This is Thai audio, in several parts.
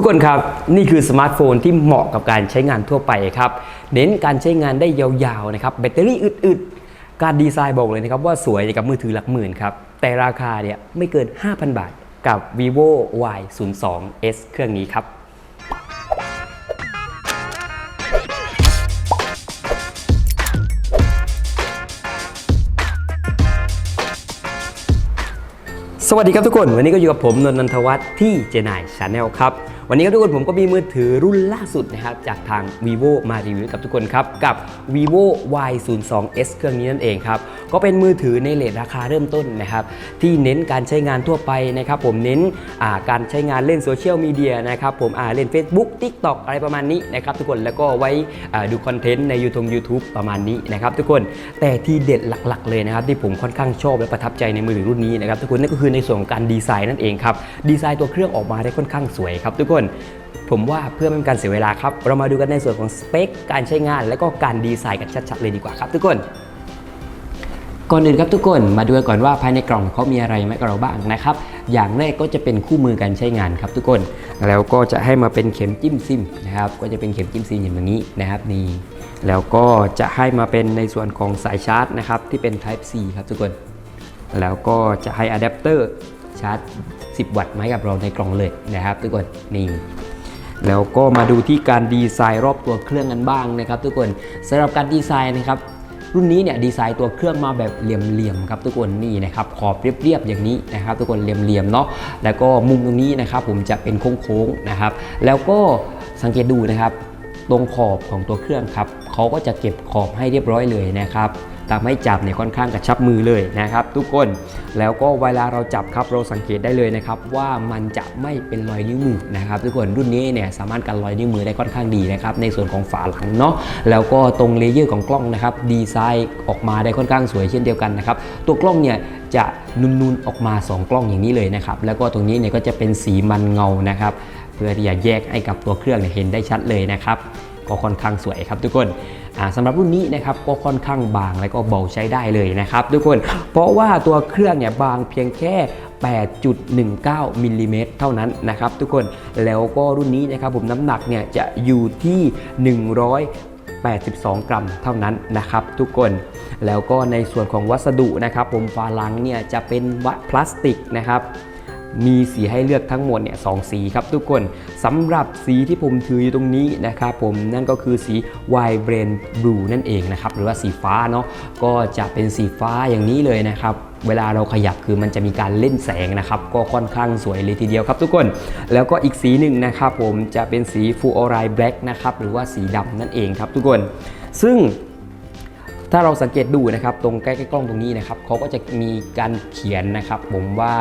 ทุกคนครับ นี่คือสมาร์ทโฟนที่เหมาะกับการใช้งานทั่วไปครับเน้นการใช้งานได้ยาวๆนะครับแบตเตอรี่อึดๆ การดีไซน์บอกเลยนะครับว่าสวยกับมือถือหลักหมื่นครับแต่ราคาเนี่ยไม่เกิน 5,000 บาทกับ vivo y 0 2 s เครื่องนี้ครับสวัสดีครับทุกคน วันนี้ก็อยู่กับผมนนท์นันทวัฒน์ที่เจนายชาแนลครับ วันนี้ครับทุกคนผมก็มีมือถือรุ่นล่าสุดนะครับจากทาง vivo มารีวิวกับทุกคนครับ กับ vivo y 0 2 s เครื่องนี้นั่นเองครับ ก็เป็นมือถือในเลทราคาเริ่มต้นนะครับ ที่เน้นการใช้งานทั่วไปนะครับ ผมเน้นาการใช้งานเล่นโซเชียลมีเดียนะครับ ผมเล่น Facebook TikTok อะไรประมาณนี้นะครับทุกคนแล้วก็ไว้อ่าดูคอนเทนต์ใน YouTube YouTube ประมาณนี้นะครับทุกคนแต่ที่เด็ดหลักๆ เลยนะครับ ที่ผมค่อนข้างชอบและประทับใจในมือถือรุ่นนี้นะครับทุกคนนั่นก็คือในส่วนของการดีไซน์นั่นเองครับดีไซน์ตัวเครื่องออกมาได้ค่อนข้างสวยครับทุกคนผมว่าเพื่อไม่เป็นการเสียเวลาครับ เรามาดูกันในส่วนของสเปค การใช้งาน และก็การดีไซน์กันชัดๆเลยดีกว่าครับทุกคนก่อนอื่นครับทุกคนมาดูกันก่อนว่าภายในกล่องเขามีอะไรไหมกับเราบ้างนะครับ อย่างแรกก็จะเป็นคู่มือการใช้งานครับทุกคน แล้วก็จะให้มาเป็นเข็มจิ้มซิมนะครับ ก็จะเป็นเข็มจิ้มซิมอย่างนี้นะครับนี่แล้วก็จะให้มาเป็นในส่วนของสายชาร์จนะครับที่เป็น Type C ครับทุกคน แล้วก็จะให้อะแดปเตอร์ชาร์จ 10 วัตต์มาให้กับเราในกล่องเลยนะครับ ทุกคนนี่แล้วก็มาดูที่การดีไซน์รอบตัวเครื่องกันบ้างนะครับ ทุกคนสำหรับการดีไซน์นะครับรุ่นนี้เนี่ยดีไซน์ตัวเครื่องมาแบบเหลี่ยมๆครับทุกคนนี่นะครับขอบเรียบๆอย่างนี้นะครับ ทุกคนเหลี่ยมๆเนาะแล้วก็มุมตรงนี้นะครับผมจะเป็นโค้งๆนะครับ แล้วก็สังเกตดูนะครับ ตรงขอบของตัวเครื่องครับเขาก็จะเก็บขอบให้เรียบร้อยเลยนะครับ ทำให้จับเนี่ยค่อนข้างกระชับมือเลยนะครับทุกคนแล้วก็เวลาเราจับครับเราสังเกตได้เลยนะครับว่ามันจะไม่เป็นรอยนิ้วมือนะครับทุกคนรุ่นนี้เนี่ยสามารถกันรอยนิ้วมือได้ค่อนข้างดีนะครับในส่วนของฝาหลังเนาะแล้วก็ตรงเลเยอร์ของกล้องนะครับดีไซน์ออกมาได้ค่อนข้างสวยเช่นเดียวกันนะครับตัวกล้องเนี่ยจะนูนๆออกมา 2 กล้องอย่างนี้เลยนะครับแล้วก็ตรงนี้เนี่ยก็จะเป็นสีมันเงานะครับเพื่อที่จะแยกให้กับตัวเครื่องเห็นได้ชัดเลยนะครับก็ค่อนข้างสวยครับทุกคน สำหรับรุ่นนี้นะครับก็ค่อนข้างบางและก็เบาใช้ได้เลยนะครับทุกคนเพราะว่าตัวเครื่องเนี่ยบางเพียงแค่ 8.19มิลลิเมตรเท่านั้นนะครับทุกคนแล้วก็รุ่นนี้นะครับผมน้ำหนักเนี่ยจะอยู่ที่182 กรัมเท่านั้นนะครับทุกคนแล้วก็ในส่วนของวัสดุนะครับผมฝาลังเนี่ยจะเป็นวัพลาสติกนะครับ มีสีให้เลือกทั้งหมดเนี่ยสองสีครับทุกคนสำหรับสีที่ผมถืออยู่ตรงนี้นะครับผมนั่นก็คือสี Vibrant Blue นั่นเองนะครับหรือว่าสีฟ้าเนาะก็จะเป็นสีฟ้าอย่างนี้เลยนะครับเวลาเราขยับคือมันจะมีการเล่นแสงนะครับ ก็ค่อนข้างสวยเลยทีเดียวครับทุกคน แล้วก็อีกสีหนึ่งนะครับผมจะเป็นสี Fluoride Black นะครับหรือว่าสีดำนั่นเองครับทุกคน ซึ่ง ถ้าเราสังเกตดูนะครับตรงใกล้ๆกล้องตรงนี้นะครับเขาก็จะมีการเขียนนะครับผมว่า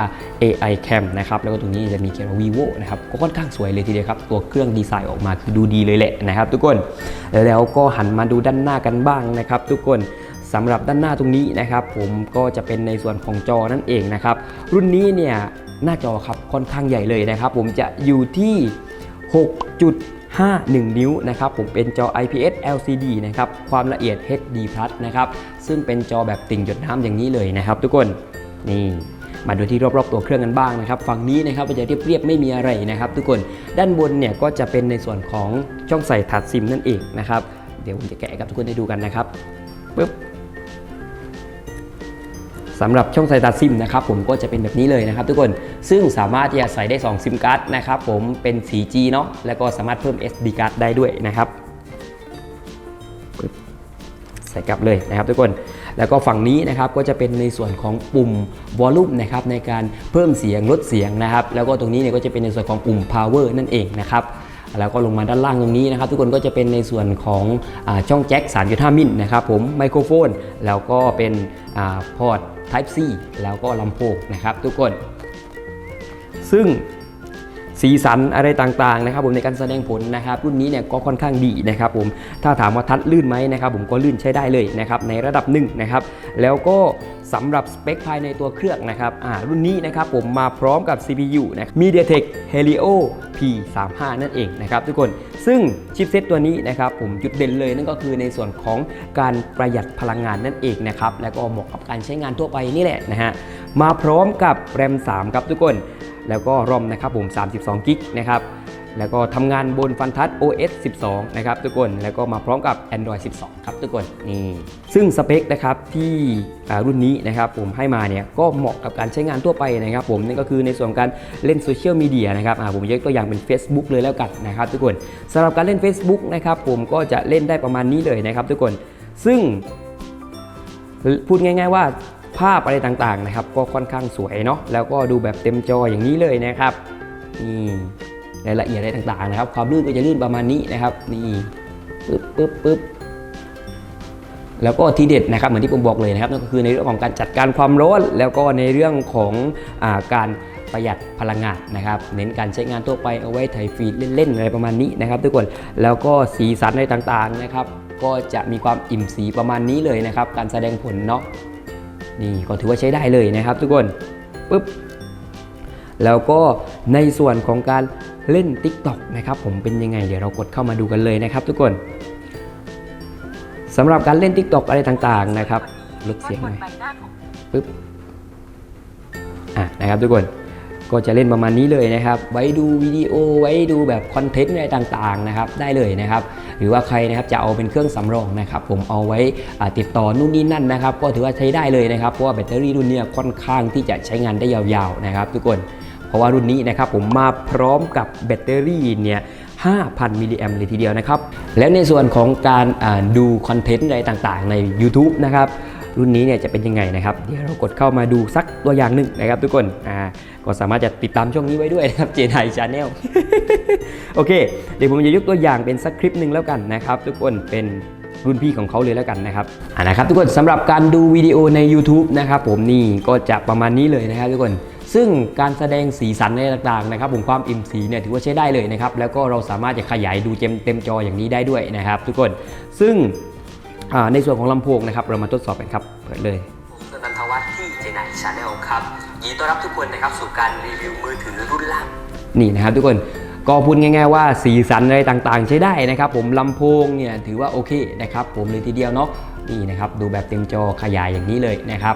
AI Cam นะครับแล้วก็ตรงนี้จะมีเขียนว่า vivo นะครับก็ค่อนข้างสวยเลยทีเดียวครับตัวเครื่องดีไซน์ออกมาคือดูดีเลยแหละนะครับ ทุกคนแล้วก็หันมาดูด้านหน้ากันบ้างนะครับทุกคนสำหรับด้านหน้าตรงนี้นะครับผมก็จะเป็นในส่วนของจอนั่นเองนะครับรุ่นนี้เนี่ยหน้าจอครับค่อนข้างใหญ่เลยนะครับ ผมจะอยู่ที่ 6 5.1 นิ้วนะครับผมเป็นจอ IPS LCD นะครับความละเอียด HD Plus นะครับซึ่งเป็นจอแบบติ่งหยดน้ำอย่างนี้เลยนะครับ ทุกคนนี่มาดูที่รอบๆตัวเครื่องกันบ้างนะครับฝั่งนี้นะครับจะเรียบๆไม่มีอะไรนะครับ ทุกคนด้านบนเนี่ยก็จะเป็นในส่วนของช่องใส่ถัดซิมนั่นเองนะครับเดี๋ยวผมจะแกะให้กับทุกคนได้ดูกันนะครับปึ๊บ สำหรับช่องใส่ตาซิมนะครับผมก็จะเป็นแบบนี้เลยนะครับ ทุกคนซึ่งสามารถที่จะใส่ได้ 2 ซิมการ์ดนะครับผมเป็น 4G เนาะแล้วก็สามารถเพิ่ม SD การ์ดได้ด้วยนะครับใส่กลับเลยนะครับทุกคนแล้วก็ฝั่งนี้นะครับก็จะเป็นในส่วนของปุ่มวอลลุ่มนะครับในการเพิ่มเสียงลดเสียงนะครับ แล้วก็ตรงนี้เนี่ยก็จะเป็นในส่วนของปุ่ม power นั่นเองนะครับแล้วก็ลงมาด้านล่างตรงนี้นะครับ ทุกคนก็จะเป็นในส่วนของอช่องแจ็ค3.5มิลนะครับผมไมโครโฟน แล้วก็เป็นอพอร์ต Type C แล้วก็ลำโพงนะครับทุกคน ซึ่ง สีสันอะไรต่างๆนะครับผมในการแสดงผลนะครับรุ่นนี้เนี่ยก็ค่อนข้างดีนะครับผมถ้าถามว่าทัดลื่นไหมนะครับผมก็ลื่นใช้ได้เลยนะครับในระดับหนึ่งนะครับแล้วก็สำหรับสเปคภายในตัวเครื่องนะครับอ่ารุ่นนี้นะครับผมมาพร้อมกับ CPU นะ MediaTek Helio P35 นั่นเองนะครับทุกคนซึ่งชิปเซตตัวนี้นะครับผมจุดเด่นเลยนั่นก็คือในส่วนของการประหยัดพลังงานนั่นเองนะครับแล้วก็เหมาะกับการใช้งานทั่วไปนี่แหละนะฮะมาพร้อมกับ RAM 3ครับทุกคน แล้วก็รอมนะครับผม 32 กิกนะครับแล้วก็ทำงานบนฟันทัช OS 12 นะครับทุกคน แล้วก็มาพร้อมกับ Android 12 ครับทุกคน นี่ ซึ่งสเปคนะครับที่รุ่นนี้นะครับผมให้มาเนี่ยก็เหมาะกับการใช้งานทั่วไปนะครับผม นั่นก็คือในส่วนการเล่นโซเชียลมีเดียนะครับผมยกตัวอย่างเป็น Facebook เลยแล้วกันนะครับทุกคนสำหรับการเล่น Facebook นะครับผมก็จะเล่นได้ประมาณนี้เลยนะครับทุกคน ซึ่งพูดง่าย ๆว่า ภาพอะไรต่างๆนะครับ ก็ค่อนข้างสวยเนาะแล้วก็ดูแบบเต็มจออย่างนี้เลยนะครับนี่รายละเอียดอะไรต่างๆนะครับ ความลื่นก็จะลื่นประมาณนี้นะครับนี่ปึ๊บปึ๊บปึ๊บแล้วก็ทีเด็ดนะครับเหมือนที่ผมบอกเลยนะครับนั่นก็คือในเรื่องของการจัดการความร้อนแล้วก็ในเรื่องของอาการประหยัดพลังงานนะครับ เน้นการใช้งานทั่วไปเอาไว้ถ่ายฟีดเล่นๆอะไรประมาณนี้นะครับ ทุกคนแล้วก็สีสันอะไรต่างๆนะครับ ก็จะมีความอิ่มสีประมาณนี้เลยนะครับ การแสดงผลเนาะ นี่ก็ถือว่าใช้ได้เลยนะครับ ทุกคนปุ๊บแล้วก็ในส่วนของการเล่น TikTok นะครับผมเป็นยังไงเดี๋ยวเรากดเข้ามาดูกันเลยนะครับ ทุกคนสำหรับการเล่น TikTok อะไรต่างๆนะครับลดเสียงหน่อยปึ๊บอะนะครับ ทุกคนก็จะเล่นประมาณนี้เลยนะครับ ไว้ดูวิดีโอไว้ดูแบบคอนเทนต์อะไรต่างๆนะครับ ได้เลยนะครับ หรือว่าใครนะครับจะเอาเป็นเครื่องสำรองนะครับผมเอาไว้ติดต่อนู่นนี่นั่นนะครับ ก็ถือว่าใช้ได้เลยนะครับ เพราะว่าแบตเตอรี่รุ่นนี้ค่อนข้างที่จะใช้งานได้ยาวๆนะครับ ทุกคนเพราะว่ารุ่นนี้นะครับผมมาพร้อมกับแบตเตอรี่เนี่ย5,000 มิลลิแอมเลยทีเดียวนะครับ แล้วในส่วนของการดูคอนเทนต์อะไรต่างๆ ใน YouTube นะครับ รุ่นนี้เนี่ยจะเป็นยังไงนะครับ เดี๋ยวเรากดเข้ามาดูสักตัวอย่างหนึ่งนะครับทุกคน อ่า ก็สามารถจะติดตามช่องนี้ไว้ด้วยนะครับ เจนไฮชาแนล โอเค เดี๋ยวผมจะยกตัวอย่างเป็นสักคลิปหนึ่งแล้วกันนะครับ ทุกคนเป็นรุ่นพี่ของเขาเลยแล้วกันนะครับอ่านะครับ ทุกคนสำหรับการดูวิดีโอใน YouTube นะครับผมนี่ก็จะประมาณนี้เลยนะครับทุกคนซึ่งการแสดงสีสันอะไรต่างๆนะครับผมความอิ่มสีเนี่ยถือว่าใช้ได้เลยนะครับแล้วก็เราสามารถจะขยายดูเต็มเต็มจออย่างนี้ได้ด้วยนะครับ ทุกคนซึ่งอ่าในส่วนของลำโพงนะครับ เรามาทดสอบกันครับเปิดเลยผมนันทวัฒน์ที่เจไนชาแนลครับยินดีต้อนรับทุกคนนะครับสู่การรีวิวมือถือรุ่นล่างนี่นะครับทุกคน ก็พูดง่ายๆว่าสีสันอะไรต่างๆ ใช้ได้นะครับผมลำโพงเนี่ยถือว่าโอเคนะครับผมเลยทีเดียวเนาะนี่นะครับดูแบบเต็มจอขยายอย่างนี้เลยนะครับ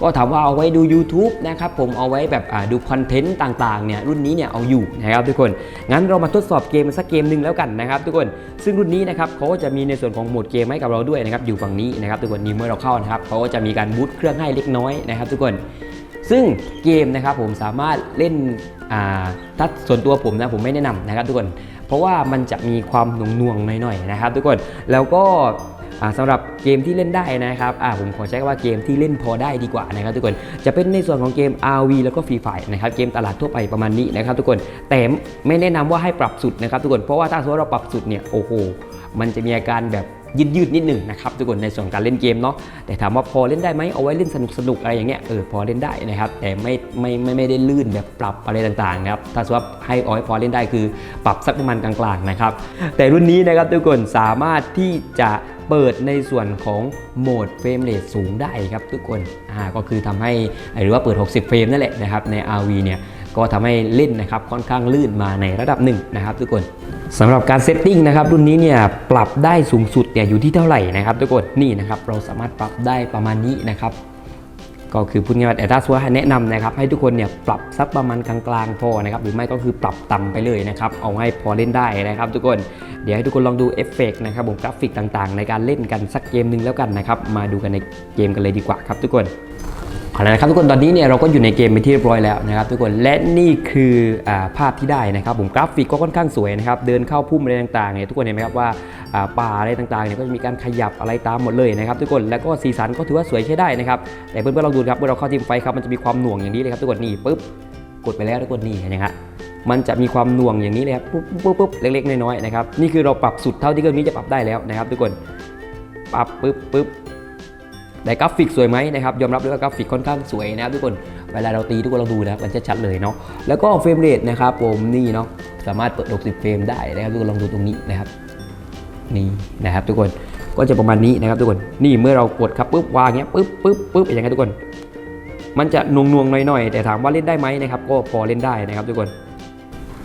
ก็ถามว่าเอาไว้ดู YouTube นะครับผมเอาไว้แบบดูคอนเทนต์ต่างๆเนี่ยรุ่นนี้เนี่ยเอาอยู่นะครับทุกคน งั้นเรามาทดสอบเกมสักเกมหนึ่งแล้วกันนะครับทุกคนซึ่งรุ่นนี้นะครับเขาก็จะมีในส่วนของโหมดเกมให้กับเราด้วยนะครับอยู่ฝั่งนี้นะครับทุกคนนี่เมื่อเราเข้านะครับเขาก็จะมีการบูตเครื่องให้เล็กน้อยนะครับทุกคนซึ่งเกมนะครับผมสามารถเล่น ถ้าส่วนตัวผมนะผมไม่แนะนำนะครับทุกคน เพราะว่ามันจะมีความหน่วงๆหน่อยๆนะครับทุกคนแล้วก็อ่าสำหรับเกมที่เล่นได้นะครับผมขอใช้คำว่าเกมที่เล่นพอได้ดีกว่านะครับทุกคนจะเป็นในส่วนของเกม RV แล้วก็ฟรีไฟนะครับเกมตลาดทั่วไปประมาณนี้นะครับทุกคนแต่ไม่แนะนำว่าให้ปรับสุดนะครับทุกคนเพราะว่าถ้าสมมติเราปรับสุดเนี่ยโอ้โหมันจะมีอาการแบบ ยืดยืดๆนิดหนึ่งนะครับทุกคนในส่วนการเล่นเกมเนาะแต่ถามว่าพอเล่นได้ไหมเอาไว้เล่นสนุกสนุกๆอะไรอย่างเงี้ยเออพอเล่นได้นะครับแต่ไม่ไม่ไม่ไม่ได้ลื่นแบบปรับอะไรต่างๆนะครับถ้าสมมติว่าให้เอาให้พอเล่นได้คือปรับสักประมาณกลางๆนะครับแต่รุ่นนี้นะครับทุกคนสามารถที่จะเปิดในส่วนของโหมดเฟรมเรทสูงได้ครับทุกคนอ่าก็คือทำให้หรือว่าเปิด 60 เฟรมนั่นแหละนะครับใน RV เนี่ย ก็ทำให้เล่นนะครับค่อนข้างลื่นมาในระดับหนึ่งนะครับทุกคนสำหรับการเซตติ้งนะครับรุ่นนี้เนี่ยปรับได้สูงสุดเนี่ยอยู่ที่เท่าไหร่นะครับทุกคนนี่นะครับเราสามารถปรับได้ประมาณนี้นะครับก็คือพูดง่ายๆแต่ถ้าสมมติว่าให้แนะนำนะครับให้ทุกคนเนี่ยปรับสักประมาณกลางๆพอนะครับหรือไม่ก็คือปรับต่ำไปเลยนะครับเอาให้พอเล่นได้นะครับ ทุกคนเดี๋ยวให้ทุกคนลองดูเอฟเฟกต์นะครับผมกราฟิกต่างๆ ในการเล่นกันสักเกมหนึ่งแล้วกันนะครับมาดูกันในเกมกันเลยดีกว่าครับทุกคน เอาละนะครับทุกคนตอนนี้เนี่ยเราก็อยู่ในเกมเป็นที่เรียบร้อยแล้วนะครับทุกคนและนี่คืออภาพที่ได้นะครับผมกราฟิกก็ค่อนข้างสวยนะครับเดินเข้าพุ่มอะไรต่างๆเนี่ยทุกคนเห็นไหมครับว่าป่าอะไรต่างๆเนี่ยก็จะมีการขยับอะไรตามหมดเลยนะครับทุกคนแล้วก็สีสันก็ถือว่าสวยใช้ได้นะครับแต่เพื่อนๆลองดูครับเมื่อเราเข้าทีมไฟครับมันจะมีความหน่วงอย่างนี้เลยครับทุกคนนี่ปุ๊บกดไปแล้วทุกคนนี่เห็นไหมครับมันจะมีความหน่วงอย่างนี้เลยครับปุ๊บปุ๊บปุ๊บเล็กๆน้อยๆนะครับนี่คือเราปรับสุดเท่าที่เครื่องนี้จะปรับได้แล้วนะครับ ทุกคนปรับปุ๊บปุ๊บ แต่กราฟิกสวยไหมนะครับยอมรับเลยว่ากราฟิกค่อนข้างสวยนะครับทุกคนเวลาเราตีทุกคนเราดูนะมันจะชัดเลยเนาะแล้วก็เฟรมเรทนะครับผมนี่เนาะสามารถเปิด 60 เฟรมได้นะครับทุกคนลองดูตรงนี้นะครับนี่นะครับ ทุกคนก็จะประมาณนี้นะครับทุกคนนี่เมื่อเรากดครับปุ๊บวางเงี้ยปุ๊บปุ๊บปุ๊บอย่างเงี้ยทุกคน มันจะนวงนวงๆหน่อยๆแต่ถามว่าเล่นได้ไหมนะครับ ก็พอเล่นได้นะครับทุกคน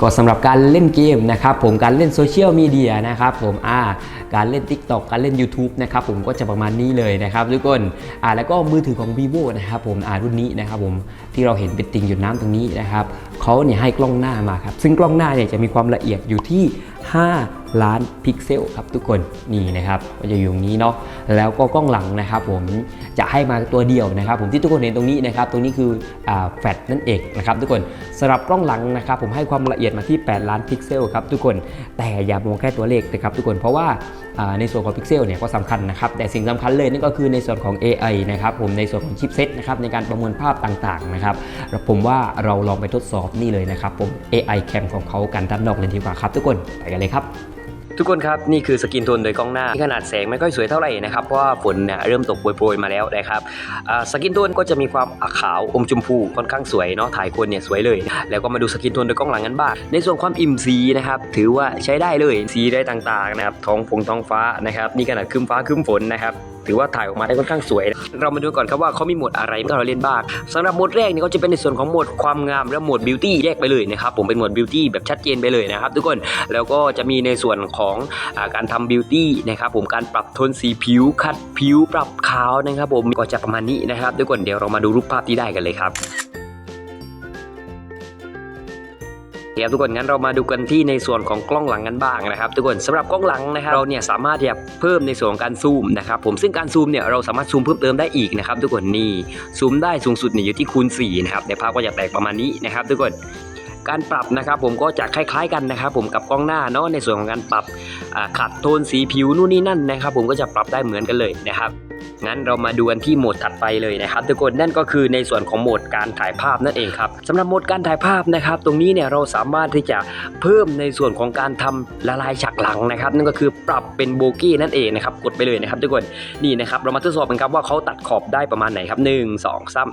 ก็สำหรับการเล่นเกมนะครับผมการเล่นโซเชียลมีเดียนะครับผมอ่าการเล่น Tik t o อการเล่น YouTube นะครับผมก็จะประมาณนี้เลยนะครับทุกคนอ่าแล้วก็มือถือของ vivo นะครับผมอ่ารุ่นนี้นะครับผมที่เราเห็นเป็นติ่งหยดน้ำตรงนี้นะครับเขาเนี่ยให้กล้องหน้ามาครับ ซึ่งกล้องหน้าเนี่ยจะมีความละเอียดอยู่ที่ 5 ล้านพิกเซลครับทุกคนนี่นะครับก็จะอยู่ตรงนี้เนาะแล้วก็กล้องหลังนะครับ ผมจะให้มาตัวเดียวนะครับ ผมที่ทุกคนเห็นตรงนี้นะครับ ตรงนี้คือแฟลชนั่นเองนะครับทุกคนสำหรับกล้องหลังนะครับผมให้ความละเอียดมาที่ 8 ล้านพิกเซลครับทุกคนแต่อย่ามองแค่ตัวเลขนะครับทุกคนเพราะว่า ในส่วนของพิกเซลเนี่ยก็สำคัญนะครับ แต่สิ่งสำคัญเลยนั่นก็คือในส่วนของ AI นะครับผมในส่วนของชิปเซตนะครับในการประมวลภาพต่างๆนะครับผมว่าเราลองไปทดสอบนี่เลยนะครับผม AI Cam ของเขากันด้านนอกเลยดีกว่าครับ ทุกคนไปกันเลยครับ ทุกคนครับ นี่คือสกินโทนโดยกล้องหน้าที่ขนาดแสงไม่ค่อยสวยเท่าไหร่นะครับ เพราะว่าฝนเนี่ยเริ่มตกโปรยๆมาแล้วนะครับสกินโทนก็จะมีความขาวอมชมพูค่อนข้างสวยเนาะถ่ายคนเนี่ยสวยเลย แล้วก็มาดูสกินโทนโดยกล้องหลังกันบ้างในส่วนความอิ่มสีนะครับถือว่าใช้ได้เลยสีได้ต่างๆนะครับท้องฟงท้องฟ้านะครับนี่ขนาดคืมฟ้าคืมฝนนะครับ ถือว่าถ่ายออกมาได้ค่อนข้างสวย เรามาดูก่อนครับว่าเขามีหมดอะไรที่เราเล่นบ้างสำหรับหมวดแรกนี่ก็จะเป็นในส่วนของหมวดความงามและหมวดบิวตี้แยกไปเลยนะครับผมเป็นหมวดบิวตี้แบบชัดเจนไปเลยนะครับทุกคนแล้วก็จะมีในส่วนของอาการทำบิวตี้นะครับผมการปรับโทนสีผิว คัดผิวปรับขาวนะครับผมก็จะประมาณนี้นะครับทุกคนเดี๋ยวเรามาดูรูปภาพที่ได้กันเลยครับ เดี๋ยวทุกคนงั้นเรามาดูกันที่ในส่วนของกล้องหลังกันบ้างนะครับ ทุกคนสำหรับกล้องหลังนะครับเราเนี่ยสามารถที่จะเพิ่มในส่วนของการซูมนะครับผมซึ่งการซูมเนี่ยเราสามารถซูมเพิ่มเติมได้อีกนะครับทุกคนนี่ซูมได้สูงสุดเนี่ยอยู่ที่คูณ4นะครับในภาพก็จะแตกประมาณนี้นะครับ ทุกคนการปรับนะครับผมก็จะคล้ายๆกันนะครับผมกับกล้องหน้าเนาะในส่วนของการปรับขัดโทนสีผิวนู่นนี่นั่นนะครับ ผมก็จะปรับได้เหมือนกันเลยนะครับ งั้นเรามาดูกันที่โหมดถัดไปเลยนะครับทุกคนนั่นก็คือในส่วนของโหมดการถ่ายภาพนั่นเองครับสำหรับโหมดการถ่ายภาพนะครับ ตรงนี้เนี่ยเราสามารถที่จะเพิ่มในส่วนของการทำละลายฉากหลังนะครับ นั่นก็คือปรับเป็นโบกี้นั่นเองนะครับกดไปเลยนะครับทุกคนนี่นะครับเรามาทดสอบกันครับว่าเขาตัดขอบได้ประมาณไหนครับหนึ่งสองสาม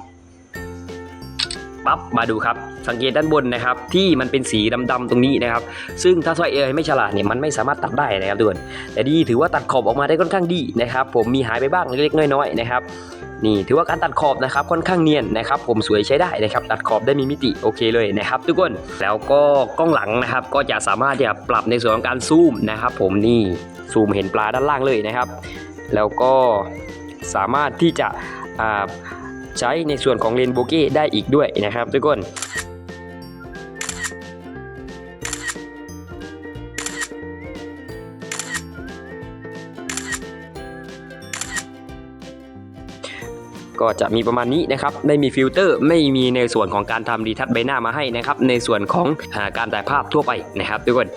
ปั๊บมาดูครับ สังเกตด้านบนนะครับ ที่มันเป็นสีดำๆตรงนี้นะครับ ซึ่งถ้าซอยเอไม่ฉลาดเนี่ยมันไม่สามารถตัดได้นะครับทุกคนแต่ดีถือว่าตัดขอบออกมาได้ค่อนข้างดีนะครับ ผมมีหายไปบ้างเล็กๆน้อยๆนะครับนี่ถือว่าการตัดขอบนะครับค่อนข้างเนียนนะครับ ผมสวยใช้ได้นะครับตัดขอบได้มีมิติโอเคเลยนะครับ ทุกคนแล้วก็กล้องหลังนะครับก็จะสามารถที่จะปรับในส่วนของการซูมนะครับ ผมนี่ซูมเห็นปลาด้านล่างเลยนะครับ แล้วก็สามารถที่จะอ่า ใช้ในส่วนของเลนโบเก้ได้อีกด้วยนะครับทุกคนก็จะมีประมาณนี้นะครับไม่มีฟิลเตอร์ไม่มีในส่วนของการทำรีทัชใบหน้ามาให้นะครับในส่วนของอการถ่ายภาพทั่วไปนะครับทุกคน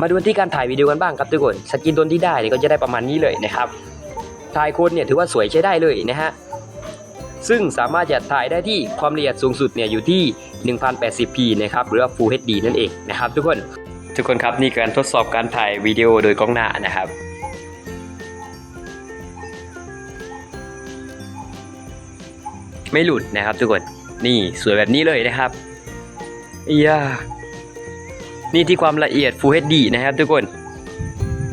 มาดูที่การถ่ายวิดีโอกันบ้างครับทุกคนสกินตัวที่ได้ก็จะได้ประมาณนี้เลยนะครับถ่ายคนเนี่ยถือว่าสวยใช้ได้เลยนะฮะ ซึ่งสามารถจะถ่ายได้ที่ความละเอียดสูงสุดเนี่ยอยู่ที่ 1080p นะครับหรือว่า Full HD นั่นเองนะครับทุกคน ทุกคนครับนี่การทดสอบการถ่ายวิดีโอโดยกล้องหน้านะครับไม่หลุดนะครับทุกคนนี่สวยแบบนี้เลยนะครับอียานี่ที่ความละเอียด Full HD นะครับทุกคน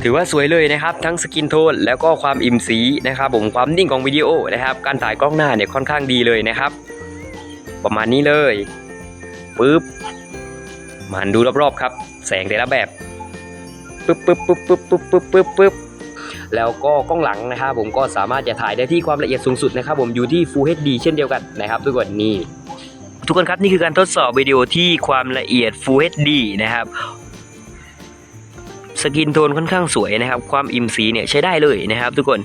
ถือว่าสวยเลยนะครับทั้งสกินโทนแล้วก็ความอิ่มสีนะครับผมความนิ่งของวิดีโอนะครับ การถ่ายกล้องหน้าเนี่ยค่อนข้างดีเลยนะครับ ประมาณนี้เลยปึ๊บมันดูรอบๆครับ แสงแต่ละแบบปึ๊บปึ๊บปึ๊บปึ๊บปึ๊บปึ๊บปึ๊บปึ๊บแล้วก็กล้องหลังนะครับผมก็สามารถจะถ่ายได้ที่ความละเอียดสูงสุดนะครับ ผมอยู่ที่ Full HD เช่นเดียวกันนะครับ ทุกคนนี่ทุกคนครับนี่คือการทดสอบวิดีโอที่ความละเอียด Full HD นะครับ สกินโทนค่อนข้างสวยนะครับ ความอิ่มสีเนี่ยใช้ได้เลยนะครับ ทุกคน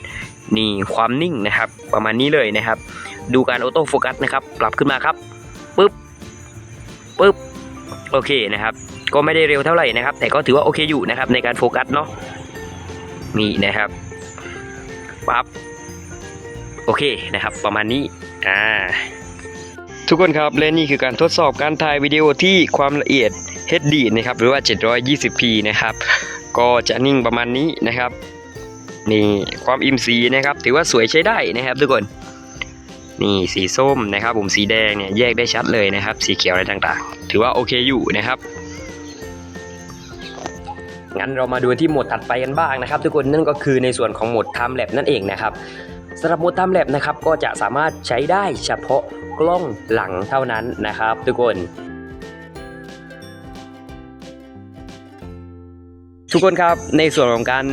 นี่ความนิ่งนะครับ ประมาณนี้เลยนะครับ ดูการออโต้โฟกัสนะครับปรับขึ้นมาครับปึ๊บปึ๊บโอเคนะครับ ก็ไม่ได้เร็วเท่าไหร่นะครับ แต่ก็ถือว่าโอเคอยู่นะครับในการโฟกัสเนาะนี่นะครับปั๊บโอเคนะครับ ประมาณนี้อ่าทุกคนครับและนี่คือการทดสอบการถ่ายวิดีโอที่ความละเอียด HD นะครับหรือว่า 720p นะครับ ก็จะนิ่งประมาณนี้นะครับ นี่ความอิ่มสีนะครับ ถือว่าสวยใช้ได้นะครับ ทุกคนนี่สีส้มนะครับผมสีแดงเนี่ยแยกได้ชัดเลยนะครับ สีเขียวอะไรต่างๆ ถือว่าโอเคอยู่นะครับงั้นเรามาดูที่โหมดถัดไปกันบ้างนะครับ ทุกคนนั่นก็คือในส่วนของโหมด Time Lap นั่นเองนะครับสำหรับโหมด Time Lap นะครับก็จะสามารถใช้ได้เฉพาะกล้องหลังเท่านั้นนะครับ ทุกคน ทุกคนครับในส่วนของการ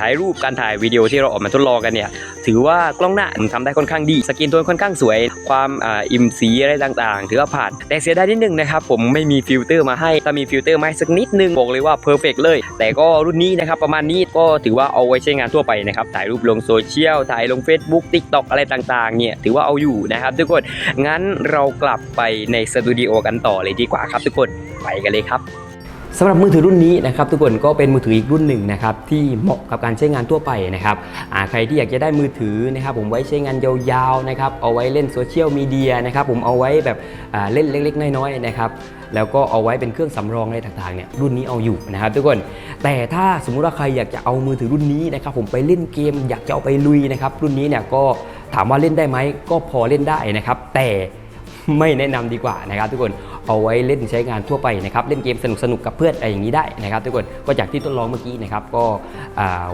ถ่ายรูปการถ่ายวิดีโอที่เราออกมาทดลองกันเนี่ยถือว่ากล้องหน้าทำได้ค่อนข้างดี สกินโทนค่อนข้างสวย ความอ,อิ่มสีอะไรต่างๆ ถือว่าผ่าน แต่เสียดายนิดนึงนะครับผมไม่มีฟิลเตอร์มาให้ ถ้ามีฟิลเตอร์มาให้สักนิดนึงบอกเลยว่าเพอร์เฟกเลย แต่ก็รุ่นนี้นะครับประมาณนี้ก็ถือว่าเอาไว้ใช้งานทั่วไปนะครับถ่ายรูปลงโซเชียลถ่ายลง Facebook TikTok อะไรต่างๆเนี่ยถือว่าเอาอยู่นะครับทุกคนงั้นเรากลับไปในสตูดิโอกันต่อเลยดีกว่าครับทุกคนไปกันเลยครับ สำหรับมือถือรุ่นนี้นะครับทุกคนก็เป็นมือถืออีกรุ่นหนึ่งนะครับที่เหมาะกับการใช้งานทั่วไปนะครับใครที่อยากจะได้มือถือนะครับผมไว้ใช้งานยาวๆนะครับเอาไว้เล่นโซเชียลมีเดียนะครับผมเอาไว้แบบเล่นเล็กๆ น้อยๆนะครับแล้วก็เอาไว้เป็นเครื่องสำรองอะไรต่างๆเนี่ยรุ่นนี้เอาอยู่นะครับทุกคน แต่ถ้าสมมุติว่าใครอยากจะเอามือถือรุ่นนี้นะครับผมไปเล่นเกมอยากจะเอาไปลุยนะครับรุ่นนี้เนี่ยก็ถามว่าเล่นได้ไหมก็พอเล่นได้นะครับแต่ ไม่แนะนำดีกว่านะครับ ทุกคนเอาไว้เล่นใช้งานทั่วไปนะครับเล่นเกมสนุกสนุกๆกับเพื่อนอะไรอย่างนี้ได้นะครับ ทุกคนก็จากที่ทดลองเมื่อกี้นะครับก็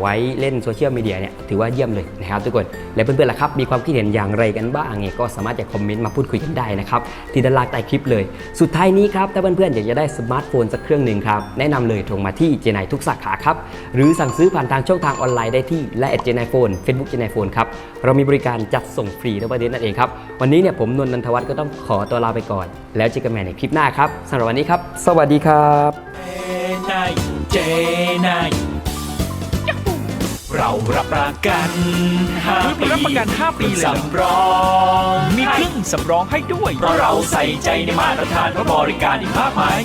ไว้เล่นโซเชียลมีเดียเนี่ยถือว่าเยี่ยมเลยนะครับ ทุกคนและเพื่อนๆล่ะครับมีความคิดเห็นอย่างไรกันบ้างเนี่ยก็สามารถจะคอมเมนต์มาพูดคุยกันได้นะครับที่ด้านล่างใต้คลิปเลย สุดท้ายนี้ครับถ้าเพื่อนๆอยากจะได้สมาร์ทโฟนสักเครื่องหนึ่งครับแนะนำเลยโทรมาที่เจนายทุกสาขาครับหรือสั่งซื้อผ่านทางช่องทางออนไลน์ได้ที่และเจนายโฟนเฟซบุ๊กเจนายโฟนครับเรามีบริการจัดส่งฟรีในประเด็นนั่นเองครับวันนี้เนี่ยผมนนท์นันทวัฒน์ก็ต้องขอตัวลาไปก่อน แล้วเจอกันใหม่ในคลิปหน้าครับสำหรับวันนี้ครับ สวัสดีครับนายเจนายเรารับประกัน5ปีรับประกัน 5 ปีเลยเหรอสำรองมีเครื่องสำรองให้ด้วย เพราะเราใส่ใจในมาตรฐานและบริการอีกมากมาย